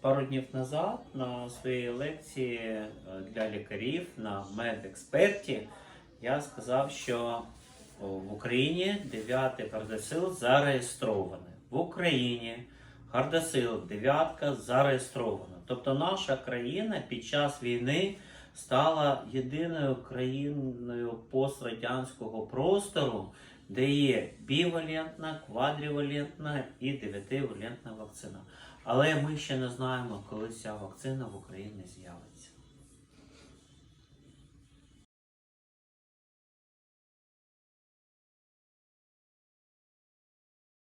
пару днів назад на своїй лекції е, для лікарів на медексперті я сказав, що в Україні 9 кардосил зареєстрований. В Україні кардосил 9 зареєстрована. Тобто наша країна під час війни стала єдиною країною пострадянського простору, де є бівалентна, квадрівалентна і дев'ятивалентна вакцина. Але ми ще не знаємо, коли ця вакцина в Україні з'явиться.